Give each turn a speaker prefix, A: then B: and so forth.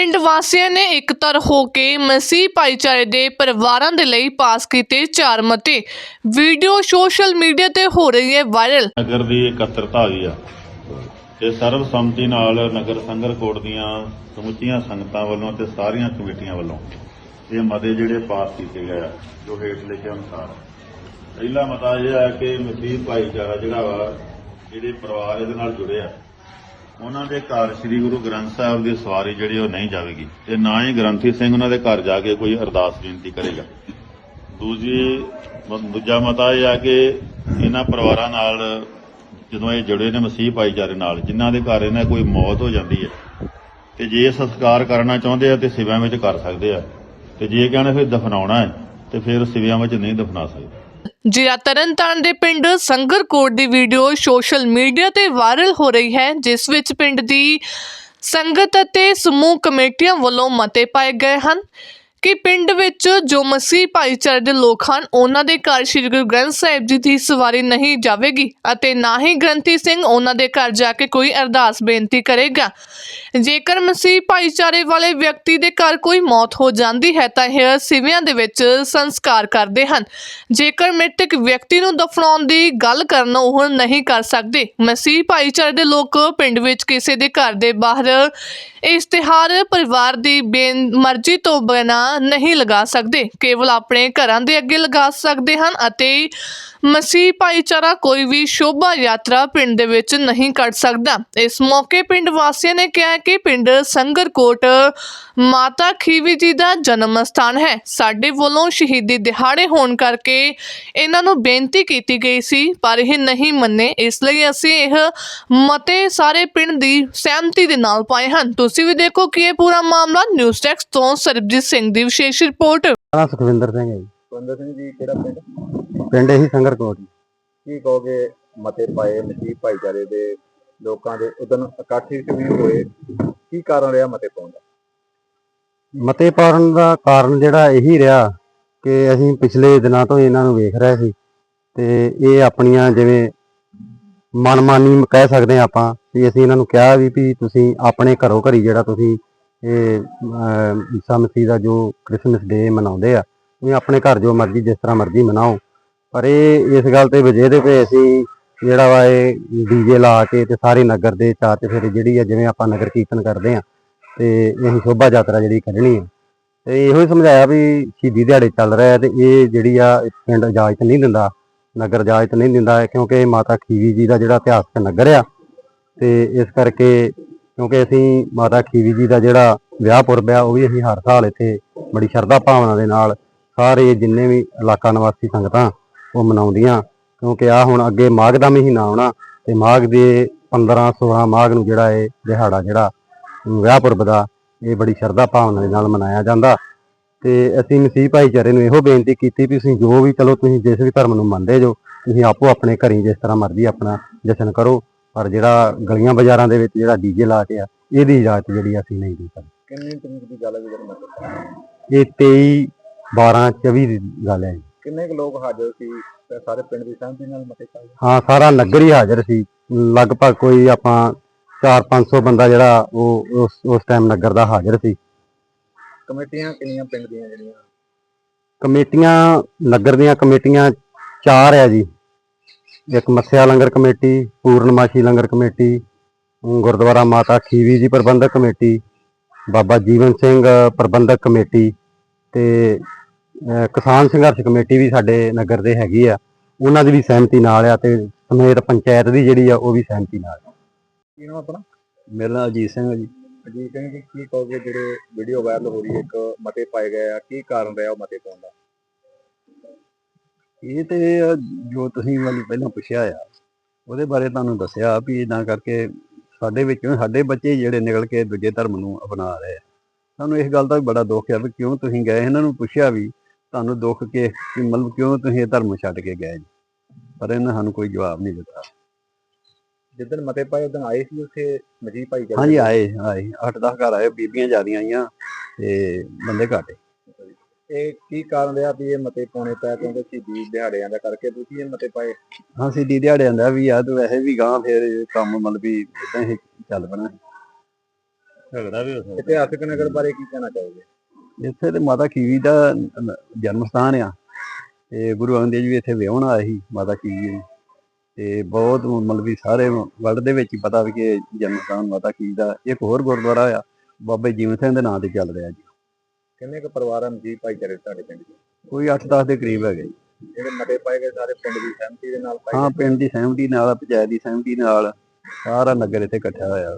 A: ਪਿੰਡ ਵਾਸੀਆਂ ਨੇ ਇਕਤਰ ਹੋ ਕੇ ਮਸੀਹ ਭਾਈਚਾਰੇ ਦੇ ਪਰਿਵਾਰਾਂ ਦੇ ਲਈ ਪਾਸ ਕੀਤੇ ਚਾਰ ਮਤੇ। ਵੀਡੀਓ ਸੋਸ਼ਲ ਮੀਡੀਆ ਤੇ ਹੋ ਰਹੀ ਹੈ ਵਾਇਰਲ।
B: ਨਗਰ ਦੀ ਇਕੱਤਰਤਾ ਹੋਈ ਆ। ਤੇ ਸਰਬਸੰਮਤੀ ਨਾਲ ਨਗਰ ਸੰਗਰ ਕੋਟ ਦੀਆਂ ਸਮੁੱਚੀਆਂ ਸੰਗਤਾਂ ਵੱਲੋਂ ਤੇ ਸਾਰੀਆਂ ਕਮੇਟੀਆਂ ਵੱਲੋਂ ਇਹ ਮਤੇ ਜਿਹੜੇ ਪਾਸ ਕੀਤੇ ਗਏ ਆ, ਜੋ ਹੇਠ ਲਿਖੇ ਅਨੁਸਾਰ। ਪਹਿਲਾ ਮਤਾ ਇਹ ਹੈ ਕਿ ਮਸੀਹ ਭਾਈਚਾਰਾ ਜਿਹੜਾ ਵਾ, ਜਿਹੜੇ ਪਰਿਵਾਰ ਇਹਦੇ ਨਾਲ ਜੁੜੇ ਆ ਉਹਨਾਂ ਦੇ ਘਰ ਸ੍ਰੀ ਗੁਰੂ ਗ੍ਰੰਥ ਸਾਹਿਬ ਦੀ ਸਵਾਰੀ ਜਿਹੜੀ ਉਹ ਨਹੀਂ ਜਾਵੇਗੀ। ਤੇ ਨਾ ਹੀ ਗ੍ਰੰਥੀ ਸਿੰਘ ਉਹਨਾਂ ਦੇ ਘਰ ਜਾ ਕੇ ਕੋਈ ਅਰਦਾਸ ਬੇਨਤੀ ਕਰੇਗਾ। ਦੂਜੀ ਦੂਜਾ ਮਤਾ ਇਹ ਆ ਕਿ ਇਹਨਾਂ ਪਰਿਵਾਰਾਂ ਨਾਲ ਜਦੋਂ ਇਹ ਜੁੜੇ ਨੇ ਮਸੀਹ ਭਾਈਚਾਰੇ ਨਾਲ, ਜਿਨ੍ਹਾਂ ਦੇ ਘਰ ਇਹਨਾਂ ਕੋਈ ਮੌਤ ਹੋ ਜਾਂਦੀ ਹੈ, ਤੇ ਜੇ ਇਹ ਸੰਸਕਾਰ ਕਰਨਾ ਚਾਹੁੰਦੇ ਆ ਤੇ ਸਿਵਿਆਂ ਵਿੱਚ ਕਰ ਸਕਦੇ ਆ। ਤੇ ਜੇ ਕਹਿੰਦੇ ਫਿਰ ਦਫਨਾਉਣਾ ਹੈ, ਤੇ ਫਿਰ ਸਿਵਿਆਂ ਵਿੱਚ ਨਹੀਂ ਦਫਨਾ ਸਕਦੇ।
A: ਜ਼ਿਲ੍ਹਾ ਤਰਨਤਾਰਨ ਦੇ ਪਿੰਡ ਸੰਗਰਕੋਟ ਦੀ ਵੀਡੀਓ ਸੋਸ਼ਲ ਮੀਡੀਆ ਤੇ ਵਾਇਰਲ ਹੋ ਰਹੀ ਹੈ, ਜਿਸ ਵਿੱਚ ਪਿੰਡ ਦੀ ਸੰਗਤ ਅਤੇ ਸਮੂਹ ਕਮੇਟੀਆਂ ਵੱਲੋਂ ਮਤੇ ਪਾਏ ਗਏ ਹਨ। ਕਿ ਪਿੰਡ ਵਿੱਚ ਜੋ ਮਸੀਹ ਭਾਈਚਾਰੇ ਦੇ ਲੋਕ ਹਨ, ਉਹਨਾਂ ਦੇ ਘਰ ਸ੍ਰੀ ਗੁਰੂ ਗ੍ਰੰਥ ਸਾਹਿਬ ਜੀ ਦੀ ਸਵਾਰੀ ਨਹੀਂ ਜਾਵੇਗੀ ਅਤੇ ਨਾ ਹੀ ਗ੍ਰੰਥੀ ਸਿੰਘ ਉਹਨਾਂ ਦੇ ਘਰ ਜਾ ਕੇ ਕੋਈ ਅਰਦਾਸ ਬੇਨਤੀ ਕਰੇਗਾ। ਜੇਕਰ ਮਸੀਹ ਭਾਈਚਾਰੇ ਵਾਲੇ ਵਿਅਕਤੀ ਦੇ ਘਰ ਕੋਈ ਮੌਤ ਹੋ ਜਾਂਦੀ ਹੈ, ਤਾਂ ਇਹ ਸਿਵਿਆਂ ਦੇ ਵਿੱਚ ਸੰਸਕਾਰ ਕਰਦੇ ਹਨ। ਜੇਕਰ ਮ੍ਰਿਤਕ ਵਿਅਕਤੀ ਨੂੰ ਦਫਨਾਉਣ ਦੀ ਗੱਲ ਕਰਨ ਉਹ ਨਹੀਂ ਕਰ ਸਕਦੇ, ਮਸੀਹ ਭਾਈਚਾਰੇ ਦੇ ਲੋਕ ਪਿੰਡ ਵਿੱਚ ਕਿਸੇ ਦੇ ਘਰ ਦੇ ਬਾਹਰ ਇਸ਼ਤਿਹਾਰ ਪਰਿਵਾਰ ਦੀ ਬੇਨ, ਮਰਜ਼ੀ ਤੋਂ ਬਿਨਾਂ ਨਹੀਂ ਲਗਾ ਸਕਦੇ ਕੇਵਲ ਆਪਣੇ ਘਰਾਂ ਦੇ ਅੱਗੇ ਲਗਾ ਸਕਦੇ ਹਨ ਅਤੇ ਮਸੀਹ ਭਾਈਚਾਰਾ ਕੋਈ ਵੀ ਸ਼ੋਭਾ ਯਾਤਰਾ ਪਿੰਡ ਦੇ ਵਿੱਚ ਨਹੀਂ ਕੱਢ ਸਕਦਾ। ਇਸ ਮੌਕੇ ਪਿੰਡ ਵਾਸੀਆਂ ਨੇ ਕਿਹਾ ਕਿ ਪਿੰਡ ਸੰਗਰਕੋਟ ਮਾਤਾ ਖੀਵੀ ਜੀ ਦਾ ਜਨਮ ਸਥਾਨ ਹੈ। ਸਾਡੇ ਵੱਲੋਂ ਸ਼ਹੀਦੀ ਦਿਹਾੜੇ ਹੋਣ ਕਰਕੇ ਇਹਨਾਂ ਨੂੰ ਬੇਨਤੀ ਕੀਤੀ ਗਈ ਸੀ, ਪਰ ਇਹ ਨਹੀਂ ਮੰਨੇ। ਇਸ ਲਈ ਅਸੀਂ ਇਹ ਮਤੇ ਸਾਰੇ ਪਿੰਡ ਦੀ ਸਹਿਮਤੀ ਦੇ ਨਾਲ ਪਾਏ ਹਨ। ਤੁਸੀਂ ਵੀ ਦੇਖੋ ਕਿ ਇਹ ਪੂਰਾ ਮਾਮਲਾ ਨਿਊਜ਼ ਟੈਕਸ ਤੋਂ ਸਰਬਜੀਤ ਸਿੰਘ ਦੀ ਵਿਸ਼ੇਸ਼ ਰਿਪੋਰਟ।
C: ਸੁਖਵਿੰਦਰ ਸਿੰਘ ਹੈ ਜੀ।
D: ਸੁਰਿੰਦਰ ਸਿੰਘ ਜੀ ਕਿਹੜਾ ਪਿੰਡ?
C: ਪਿੰਡ ਇਹੀ ਸੰਗਰਕੋਟ ਜੀ।
D: ਕੀ ਕਹੋਗੇ ਮਤੇ ਪਾਏ ਮਸੀਹ ਭਾਈਚਾਰੇ ਦੇ ਲੋਕਾਂ ਦੇ ਉਦਨ ਇਕੱਠੇ ਚ ਵੀ ਹੋਏ? ਕੀ ਕਾਰਨ ਰਿਹਾ ਮਤੇ ਪਾਉਣ ਦਾ?
C: ਮਤੇ ਪਾਉਣ ਦਾ ਕਾਰਨ ਜਿਹੜਾ ਇਹੀ ਰਿਹਾ ਕਿ ਅਸੀਂ ਪਿਛਲੇ ਦਿਨਾਂ ਤੋਂ ਇਹਨਾਂ ਨੂੰ ਵੇਖ ਰਹੇ ਸੀ ਤੇ ਇਹ ਆਪਣੀਆਂ ਜਿਵੇਂ ਮਨਮਾਨੀ ਕਹਿ ਸਕਦੇ ਹਾਂ ਆਪਾਂ ਵੀ ਅਸੀਂ ਇਹਨਾਂ ਨੂੰ ਕਿਹਾ ਵੀ ਵੀ ਤੁਸੀਂ ਆਪਣੇ ਘਰੋਂ ਘਰੀ ਜਿਹੜਾ ਤੁਸੀਂ ਇਹ ਅਮ, ਈਸਾ ਮਸੀਹ ਦਾ ਜੋ ਕ੍ਰਿਸਮਸ ਡੇ ਮਨਾਉਂਦੇ ਆ ਤੁਸੀਂ ਆਪਣੇ ਘਰ ਜੋ ਮਰਜ਼ੀ, ਜਿਸ ਤਰ੍ਹਾਂ ਮਰਜ਼ੀ ਮਨਾਓ। ਪਰ ਇਹ, ਇਸ ਗੱਲ ਤੇ ਵਜੇ ਦੇ ਪਏ ਅਸੀਂ ਜਿਹੜਾ ਵਾ ਇਹ ਡੀਜੇ ਲਾ ਕੇ ਤੇ ਸਾਰੇ ਨਗਰ ਦੇ ਚਾਰ ਚਫੇਰੇ ਜਿਹੜੀ ਆ, ਜਿਵੇਂ ਆਪਾਂ ਨਗਰ ਕੀਰਤਨ ਕਰਦੇ ਆ, ਤੇ ਅਸੀਂ ਸ਼ੋਭਾ ਯਾਤਰਾ ਜਿਹੜੀ ਕੱਢਣੀ ਆ। ਤੇ ਇਹੋ ਹੀ ਸਮਝਾਇਆ ਵੀ ਸ਼ਹੀਦੀ ਦਿਹਾੜੇ ਚੱਲ ਰਿਹਾ ਤੇ ਇਹ ਜਿਹੜੀ ਆ ਪਿੰਡ ਇਜਾਜ਼ਤ ਨਹੀਂ ਦਿੰਦਾ, ਨਗਰ ਇਜਾਜ਼ਤ ਨਹੀਂ ਦਿੰਦਾ ਕਿਉਂਕਿ ਮਾਤਾ ਖੀਵੀ ਜੀ ਦਾ ਜਿਹੜਾ ਇਤਿਹਾਸਕ ਨਗਰ ਆ। ਤੇ ਇਸ ਕਰਕੇ ਕਿਉਂਕਿ ਅਸੀਂ ਮਾਤਾ ਖੀਵੀ ਜੀ ਦਾ ਜਿਹੜਾ ਵਿਆਹ ਪੁਰਬ ਆ, ਉਹ ਵੀ ਅਸੀਂ ਹਰ ਸਾਲ ਇੱਥੇ ਬੜੀ ਸ਼ਰਧਾ ਭਾਵਨਾ ਦੇ ਨਾਲ ਸਾਰੇ ਜਿੰਨੇ ਵੀ ਇਲਾਕਾ ਨਿਵਾਸੀ ਸੰਗਤਾਂ ਉਹ ਮਨਾਉਂਦੀਆਂ ਕਿਉਂਕਿ ਆ ਹੁਣ ਅੱਗੇ ਮਾਘ ਦਾ ਮਹੀਨਾ ਆਉਣਾ ਤੇ ਮਾਘ ਦੇ 15 16 ਮਾਘ ਨੂੰ ਜਿਹੜਾ ਇਹ ਦਿਹਾੜਾ ਜਿਹੜਾ ਵਿਆਹ ਪੁਰਬ ਦਾ ਇਹ ਬੜੀ ਸ਼ਰਧਾ ਭਾਵਨਾ ਦੇ ਨਾਲ ਮਨਾਇਆ ਜਾਂਦਾ ਤੇ ਅਸੀਂ ਮਸੀਹ ਭਾਈਚਾਰੇ ਨੂੰ ਇਹੋ ਬੇਨਤੀ ਕੀਤੀ ਵੀ ਤੁਸੀਂ ਜੋ ਵੀ ਚਲੋ ਤੁਸੀਂ ਜਿਸ ਵੀ ਧਰਮ ਨੂੰ ਮੰਨਦੇ ਜੋ ਤੁਸੀਂ ਆਪੋ ਆਪਣੇ ਘਰੀ ਜਿਸ ਤਰ੍ਹਾਂ ਮਰਜ਼ੀ ਆਪਣਾ ਜਸ਼ਨ ਕਰੋ ਪਰ ਜਿਹੜਾ ਗਲੀਆਂ ਬਾਜ਼ਾਰਾਂ ਦੇ ਵਿੱਚ ਜਿਹੜਾ ਡੀਜੇ ਲਾ ਕੇ ਆ ਇਹਦੀ ਇਜਾਜ਼ਤ ਜਿਹੜੀ ਅਸੀਂ ਨਹੀਂ ਦੇ ਸਕਦੇ
D: ਕਿੰਨੀ ਤਰੀਕ ਦੀ ਗੱਲ ਹੈ ਜਦੋਂ?
C: ਇਹ 23 12 24 ਦੀ ਗੱਲ ਹੈ ਜੀ।
D: ਕਿੰਨੇ ਕੁ ਲੋਕ ਹਾਜ਼ਰ ਸੀ? ਤੇ ਸਾਰੇ ਪਿੰਡ ਦੀ ਸਹਿਮਤੀ ਨਾਲ ਮਤੇ ਪਾਏ
C: ਹਾਂ ਸਾਰਾ ਨਗਰ ਹੀ ਹਾਜ਼ਰ ਸੀ। ਲਗਭਗ ਕੋਈ ਆਪਾਂ 4-500 ਬੰਦਾ ਜਿਹੜਾ ਉਹ ਉਸ ਉਸ ਟਾਈਮ ਨਗਰ ਦਾ ਹਾਜ਼ਰ ਸੀ।
D: ਕਮੇਟੀਆਂ ਕਿੰਨੀਆਂ ਪਿੰਡ ਦੀਆਂ ਜਿਹੜੀਆਂ?
C: ਕਮੇਟੀਆਂ ਨਗਰ ਦੀਆਂ ਕਮੇਟੀਆਂ ਚਾਰ ਆ ਜੀ। ਇੱਕ ਮੱਸਿਆ ਲੰਗਰ ਕਮੇਟੀ ਪੂਰਨਮਾਸ਼ੀ ਲੰਗਰ ਕਮੇਟੀ ਗੁਰਦੁਆਰਾ ਮਾਤਾ ਖੀਵੀ ਜੀ ਪ੍ਰਬੰਧਕ ਕਮੇਟੀ ਬਾਬਾ ਜੀਵਨ ਸਿੰਘ ਪ੍ਰਬੰਧਕ ਕਮੇਟੀ ਤੇ ਕਿਸਾਨ ਸੰਘਰਸ਼ ਕਮੇਟੀ ਵੀ ਸਾਡੇ ਨਗਰ ਦੇ ਹੈਗੀ ਆ। ਉਹਨਾਂ ਦੀ ਵੀ ਸਹਿਮਤੀ ਨਾਲ ਆ ਤੇ ਸਮੇਤ ਪੰਚਾਇਤ ਦੀ ਜਿਹੜੀ ਆ ਉਹ ਵੀ ਸਹਿਮਤੀ ਨਾਲ ਆ।
D: ਕੀ ਨਾਮ ਆਪਣਾ?
C: ਮੇਰਾ ਨਾਮ ਅਜੀਤ ਸਿੰਘ ਆ ਜੀ।
D: ਅਜੀਤ ਸਿੰਘ ਜੀ ਕੀ ਕਹੋਗੇ ਜਿਹੜੇ ਵੀਡੀਓ ਵਾਇਰਲ ਹੋ ਰਹੀ ਹੈ ਇੱਕ ਮਤੇ ਪਾਏ ਗਏ ਆ ਕੀ ਕਾਰਨ ਰਿਹਾ ਉਹ ਮਤੇ ਪਾਉਣ ਦਾ?
C: ਇਹ ਤੇ ਜੋ ਤੁਸੀਂ ਮੈਨੂੰ ਪਹਿਲਾਂ ਪੁੱਛਿਆ ਆ ਉਹਦੇ ਬਾਰੇ ਤੁਹਾਨੂੰ ਦੱਸਿਆ ਵੀ ਇਦਾਂ ਕਰਕੇ ਸਾਡੇ ਵਿੱਚੋਂ ਸਾਡੇ ਬੱਚੇ ਜਿਹੜੇ ਨਿਕਲ ਕੇ ਦੂਜੇ ਧਰਮ ਨੂੰ ਅਪਣਾ ਰਹੇ ਆ। ਸਾਨੂੰ ਇਸ ਗੱਲ ਦਾ ਵੀ ਬੜਾ ਦੁੱਖ ਆ ਵੀ ਕਿਉਂ ਤੁਸੀਂ ਗਏ ਇਹਨਾਂ ਨੂੰ ਪੁੱਛਿਆ ਵੀ ਤੁਹਾਨੂੰ ਦੁੱਖ ਕੇ ਕਿ ਮਤਲਬ ਕਿਉਂ ਤੁਸੀਂ ਇਹ ਧਰਮ ਛੱਡ ਕੇ ਗਏ ਜੀ? ਪਰ ਇਹਨਾਂ ਸਾਨੂੰ ਕੋਈ ਜਵਾਬ ਨਹੀਂ ਦਿੱਤਾ।
D: ਜਿੱਦਣ ਮਤੇ ਪਾਏ ਉਦੋਂ ਆਏ ਸੀ ਉੱਥੇ ਮਸੀਹ ਭਾਈਚਾਰੇ
C: ਹਾਂਜੀ
D: ਦੇ?
C: ਆਏ ਆਏ। 8-10 ਘਰ ਆਏ ਬੀਬੀਆਂ ਜਿਆਦੀਆਂ ਆਈਆਂ ਤੇ ਬੰਦੇ ਘੱਟ
D: ਇਹ ਕੀ ਕਾਰਨ ਰਿਹਾ ਵੀ ਇਹ ਮਤੇ ਪਾਉਣੇ ਪਏ ਕਿਉਂਕਿ ਸ਼ਹੀਦੀ ਦਿਹਾੜਿਆਂ ਦਾ ਕਰਕੇ ਤੁਸੀਂ ਇਹ ਮਤੇ ਪਾਏ?
C: ਹਾਂ ਸਿੱਧੀ ਦਿਹਾੜਿਆਂ ਦਾ ਵੀ ਆ ਤੇ ਵੈਸੇ ਵੀ ਗਾਂ ਫਿਰ ਕੰਮ ਮਤਲਬ ਵੀ ਇਦਾਂ ਹੀ ਚੱਲ ਪਣਾ।
E: ਝਗੜਾ ਵੀ ਹੋ ਸਕਦਾ।
D: ਇਤਿਹਾਸਕ ਨਗਰ ਬਾਰੇ ਕੀ ਕਹਿਣਾ ਚਾਹੋਗੇ?
E: ਇੱਥੇ ਤੇ ਮਾਤਾ ਖੀਵੀ ਦਾ ਨ- ਜਨਮ ਸਥਾਨ ਆ। ਤੇ ਗੁਰੂ ਅੰਗਦ ਦੇਵ ਜੀ ਵੀ ਇੱਥੇ ਵਿਆਹਣ ਆਏ ਸੀ ਮਾਤਾ ਖੀਵੀ ਜੀ ਤੇ ਬਹੁਤ ਮਤਲਬ ਵੀ ਸਾਰੇ ਵਰਲਡ ਦੇ ਵਿੱਚ ਹੀ ਪਤਾ ਵੀ ਕਿ ਜਨਮ ਸਥਾਨ ਮਾਤਾ ਖੀਵੀ ਦਾ ਇੱਕ ਹੋਰ ਗੁਰਦੁਆਰਾ ਆ ਬਾਬਾ ਜੀਵਨ ਸਿੰਘ ਦੇ ਨਾਂ ਤੇ ਚੱਲ ਰਿਹਾ ਜੀ।
D: ਕਿੰਨੇ ਕੁ ਪਰਿਵਾਰ ਹਨ ਜੀ ਭਾਈਚਾਰੇ ਤੁਹਾਡੇ ਪਿੰਡ ਦੇ
E: ਕੋਈ 8-10 ਦੇ ਕਰੀਬ ਹੈਗੇ ਜੀ।
D: ਜਿਹੜੇ ਮਤੇ ਪਾਏ ਗਏ ਸਾਰੇ ਪਿੰਡ ਦੀ ਸਹਿਮਤੀ ਦੇ ਨਾਲ ਪਾਏ
E: ਹਾਂ ਪਿੰਡ ਦੀ ਸਹਿਮਤੀ ਨਾਲ ਪੰਚਾਇਤ ਦੀ ਸਹਿਮਤੀ ਨਾਲ ਸਾਰਾ ਨਗਰ ਇੱਥੇ ਇਕੱਠਾ ਹੋਇਆ।